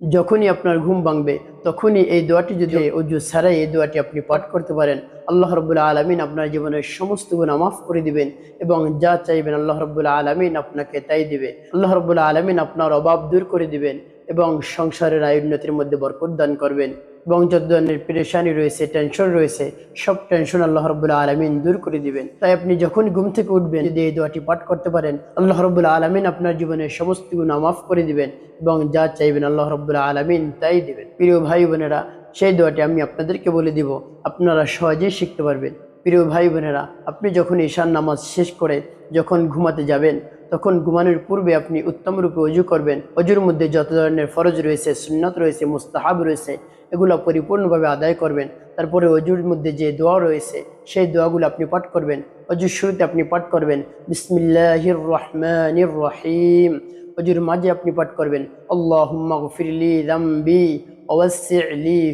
যখনই আপনার ঘুম ভাঙবে, তখনই এই দোয়াটি যদি অজু ছাড়াই এই দোয়াটি আপনি পাঠ করতে পারেন, আল্লাহ রবুল্লা আলমিন আপনার জীবনের সমস্ত গুণা মাফ করে দিবেন এবং যা চাইবেন আল্লাহ রবুল্লা আলমিন আপনাকে তাই দিবে। আল্লাহ রবুল্লা আলমিন আপনার অভাব দূর করে দিবেন। এবং সংসারের আয় উন্নতির মধ্যে বরকত দান করবেন এবং যত ধরনের পেরেশানি রয়েছে টেনশন রয়েছে, সব টেনশন আল্লাহ রবুল্লা আলমিন দূর করে দিবেন। তাই আপনি যখন ঘুম থেকে উঠবেন, যদি এই দোয়াটি পাঠ করতে পারেন, আল্লাহ রবুল্লা আলমিন আপনার জীবনের সমস্ত গুণা মাফ করে দিবেন এবং যা চাইবেন আল্লাহ রবুল্লা আলমিন তাই দিবেন। প্রিয় ভাই বোনেরা, সেই দোয়াটি আমি আপনাদেরকে বলে দিব, আপনারা সহজেই শিখতে পারবেন। প্রিয় ভাই বোনেরা, আপনি যখন ঈশান নামাজ শেষ করে যখন ঘুমাতে যাবেন তখন ঘুমানোর পূর্বে আপনি উত্তম রূপে অজু করবেন। অজুর মধ্যে যত ধরনের ফরজ রয়েছে, সুন্নত রয়েছে, মুস্তাহাব রয়েছে, এগুলো পরিপূর্ণভাবে আদায় করবেন। তারপরে অজুর মধ্যে যে দোয়া রয়েছে, সেই দোয়াগুলো আপনি পাঠ করবেন। অজুর শুরুতে আপনি পাঠ করবেন বিসমিল্লাহির রহমানির রহিম অজুর মাঝে আপনি পাঠ করবেন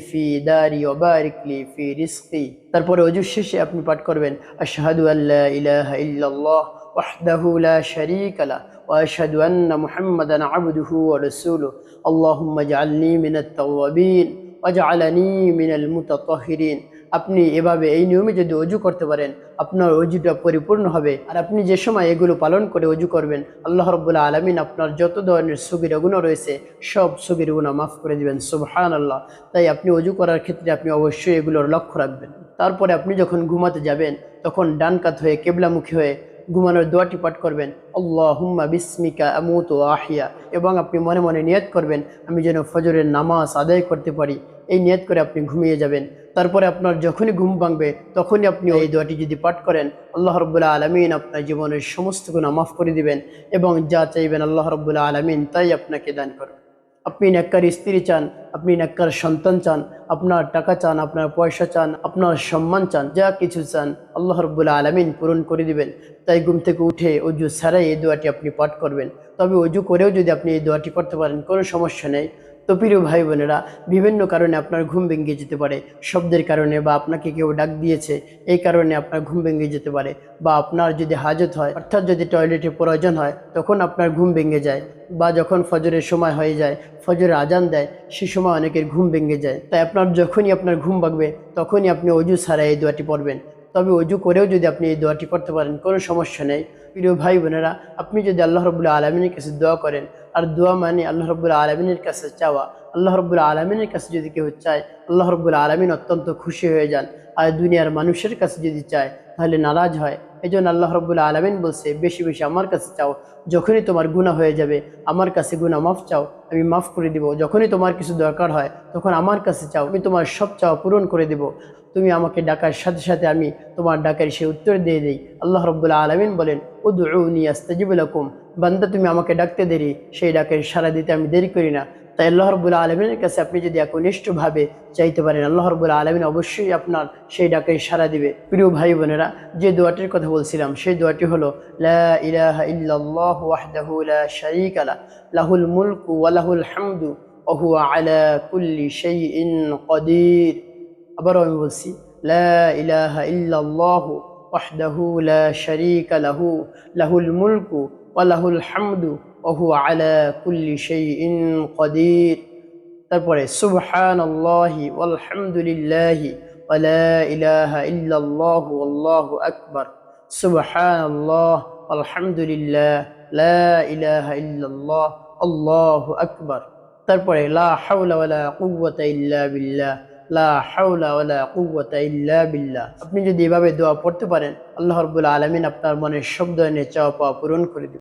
ফি দারি তারপরে অজুর শেষে আপনি পাঠ করবেন, আশহাদু আল্লাহ ইলাহা ওয়াহদাহু লা শারীকা লা وأشهد أن محمدا عبده ورسوله اللهم اجعلني من التوابين واجعلني من المتطهرين আপনি এভাবে এই নিয়মে যদি অজু করতে পারেন আপনার অজুটা পরিপূর্ণ হবে আর আপনি যে সময় এগুলো পালন করে অজু করবেন আল্লাহ রব্বুল্লা আলমিন আপনার যত ধরনের সুগির গুণ রয়েছে সব সুগির গুণা মাফ করে দিবেন সুবহান আল্লাহ তাই আপনি অজু করার ক্ষেত্রে আপনি অবশ্যই এগুলোর লক্ষ্য রাখবেন তারপরে আপনি যখন ঘুমাতে যাবেন তখন ডান কাত হয়ে কেবলামুখী হয়ে ঘুমানোর দোয়াটি পাঠ করবেন। আল্লাহ হুম্মা বিস্মিকা আমুত আহিয়া এবং আপনি মনে মনে নিয়ত করবেন, আমি যেন ফজরের নামাজ আদায় করতে পারি। এই নিয়ত করে আপনি ঘুমিয়ে যাবেন। তারপরে আপনার যখনই ঘুম ভাঙবে, তখনই আপনি এই দোয়াটি যদি পাঠ করেন, আল্লাহ রব্বুল্লাহ আলমিন আপনার জীবনের সমস্ত গুণা মাফ করে দিবেন এবং যা চাইবেন আল্লাহ রব্বুল্লাহ আলমিন তাই আপনাকে দান করবেন আপনি নেককার স্ত্রী চান, আপনি নেককার সন্তান চান, আপনার টাকা চান, আপনার পয়সা চান, আপনার সম্মান চান, যা কিছু চান আল্লাহ রব্বুল্লাহ আলমিন পূরণ করে দিবেন। তাই ঘুম থেকে উঠে অজু ছাড়াই এই দোয়াটি আপনি পাঠ করবেন। তবে অজু করেও যদি আপনি এই দোয়াটি করতে পারেন, কোনো সমস্যা নেই। তো প্রিয় ভাই বোনেরা, বিভিন্ন কারণে আপনার ঘুম ভেঙে যেতে পারে। শব্দের কারণে বা আপনাকে কেউ ডাক দিয়েছে, এই কারণে আপনার ঘুম ভেঙে যেতে পারে। বা আপনার যদি হাজত হয়, অর্থাৎ যদি টয়লেটে প্রয়োজন হয়, তখন আপনার ঘুম ভেঙে যায়। বা যখন ফজরের সময় হয়ে যায়, ফজরের আজান দেয়, সে সময় অনেকের ঘুম ভেঙে যায়। তাই আপনার, যখনই আপনার ঘুম ভাগবে তখনই আপনি অজু ছাড়া এই দোয়াটি পড়বেন। তবে অজু করেও যদি আপনি এই দোয়াটি করতে পারেন, কোনো সমস্যা নেই। প্রিয় ভাই বোনেরা, আপনি যদি আল্লাহ রবুল্লা আলমিনের কাছে দোয়া করেন, আর দোয়া মানে আল্লাহ রবুল্লা আলমিনের কাছে চাওয়া, আল্লাহ রবুল্লা আলমিনের কাছে যদি কেউ চায়, আল্লাহ রবুল্লা আলমিন অত্যন্ত খুশি হয়ে যান। আর দুনিয়ার মানুষের কাছে যদি চায়, তাহলে নারাজ হয়। এই জন্য আল্লাহ রবুল্লা আলমিন বলছে, বেশি বেশি আমার কাছে চাও, যখনই তোমার গুণা হয়ে যাবে, আমার কাছে গুণা মাফ চাও, আমি মাফ করে দিব। যখনই তোমার কিছু দরকার হয়, তখন আমার কাছে চাও, আমি তোমার সব চাওয়া পূরণ করে দিব। তুমি আমাকে ডাকার সাথে সাথে আমি তোমার ডাকার সে উত্তর দিয়ে দিই। আল্লাহ রব্বুল্লাহ আলমিন বলেন, উদউনি আস্তাজিবুলাকুম বান্দা, তুমি আমাকে ডাকতে দেরি, সেই ডাকের সারা দিতে আমি দেরি করি না। তাই আল্লাহ রবুল্লা আলমিনের কাছে আপনি যদি একনিষ্ঠভাবে চাইতে পারেন, আল্লাহ রবুল্লা আলমিন অবশ্যই আপনার সেই ডাকে সারা দিবে। প্রিয় ভাই বোনেরা, যে দোয়াটির কথা বলছিলাম, সেই দোয়াটি হলো, লা ইলাহা ইল্লাল্লাহ ওয়াহদাহু লা শারীকা লা লাহুল মুলকু ওয়া লাহুল হামদু, ওয়া হুয়া আলা কুল্লি সেই ইন কাদির আবারও আমি বলছি, লা ইল্লাল্লাহ ওয়াহদাহু লা শারীকা লাহু, লাহুল মুলকু ওয়া লাহুল হামদু ওহু আলা কুল্লি শাইইন কদির তারপরে, সুবহানাল্লাহি ওয়ালহামদুলিল্লাহি ওয়ালা ইলাহা ইল্লাল্লাহু আল্লাহু আকবার। সুবহানাল্লাহ আলহামদুলিল্লাহ লা ইলাহা ইল্লাল্লাহ, আল্লাহু আকবার। তারপরে, লা হাওলা ওয়ালা কুওয়াতা ইল্লা বিল্লাহ। আপনি যদি এভাবে দোয়া পড়তে পারেন, আল্লাহ রবুল্লা আলামিন আপনার মনের শব্দ ধরনের চাওয়া পাওয়া পূরণ করে দিবেন